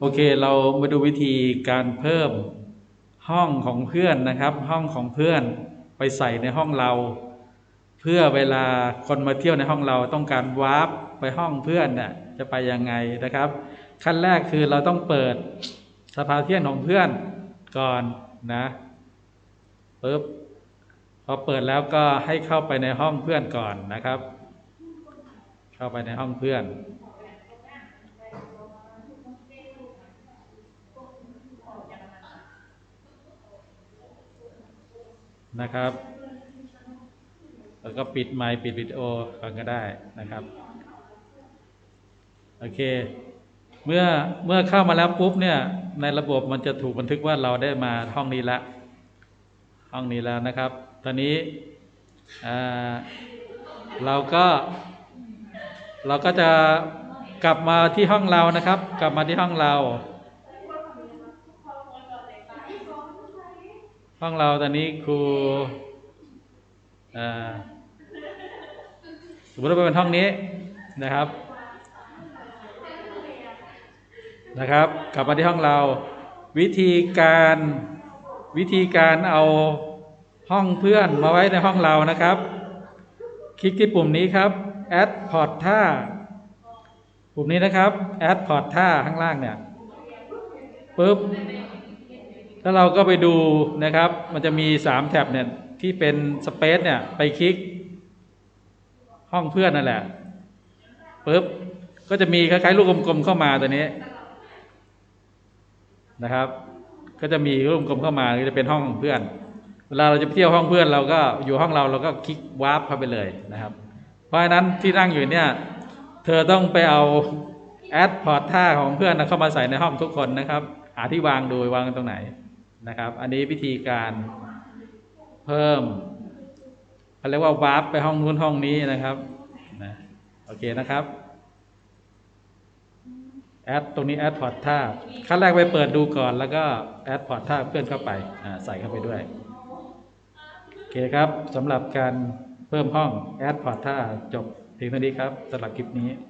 โอเค เรามาดูวิธีการเพิ่มห้องของเพื่อนนะครับ ห้องของเพื่อนไปใส่ในห้องเรา เพื่อเวลาคนมาเที่ยวในห้องเราต้องการวาร์ปไปห้องเพื่อนเนี่ยจะไปยังไงนะครับ ขั้นแรกคือเราต้องเปิดสภาเทียนของเพื่อนก่อนนะปึ๊บพอเปิดแล้วก็ให้เข้าไปในห้องเพื่อนก่อนนะครับ เข้าไปในห้องเพื่อน นะครับ แล้วก็ปิดไมค์ปิดวิดีโอก่อนก็ได้นะครับ โอเค เมื่อเมื่อเข้ามาแล้วปุ๊บเนี่ย ในระบบมันจะถูกบันทึกว่าเราได้มาห้องนี้ละ ห้องนี้แล้วนะครับ ตอนนี้เราก็เราก็จะกลับมาที่ห้องเรานะครับ กลับมาที่ห้องเรา ห้องเราตอนนี้ครูอ่าสมมติว่าเป็นห้องนี้นะครับ นะครับ กลับมาที่ห้องเรา วิธีการวิธีการเอาห้องเพื่อนมาไว้ในห้องเรานะครับ คลิกที่ปุ่มนี้ครับ add port ท่าปุ่มนี้นะครับ add port ท่าข้างล่างเนี่ยปุ๊บ แล้วเราก็ไปดูนะครับ มันจะมีสามแท็บเนี่ยที่เป็นสเปซเนี่ยไปคลิก ห้องเพื่อนนั่นแหละปุ๊บก็จะมีคล้ายๆลูกกลมๆเข้ามาตัวนี้นะครับ ก็จะมีลูกกลมๆเข้ามาก็จะเป็นห้องของเพื่อน เวลาเราจะไปเที่ยวห้องเพื่อนเราก็อยู่ห้องเราเราก็คลิกวาร์ปเข้าไปเลยนะครับ เพราะฉะนั้นที่นั่งอยู่เนี่ย เธอต้องไปเอาแอดพอร์ตท่าของเพื่อนเข้ามาใส่ในห้องทุกคนนะครับหาที่วางดูวางตรงไหน นะครับ อันนี้วิธีการเพิ่มเขาเรียกว่าวาร์ปไปห้องนู้นห้องนี้นะครับนะโอเคนะครับแอดตรงนี้แอดพอร์ตท่าขั้นแรกไปเปิดดูก่อนแล้วก็แอดพอร์ตท่าเพื่อนเข้าไปใส่เข้าไปด้วยโอเคครับสำหรับการเพิ่มห้องแอดพอร์ตท่าจบเพียงเท่านี้ครับสำหรับคลิปนี้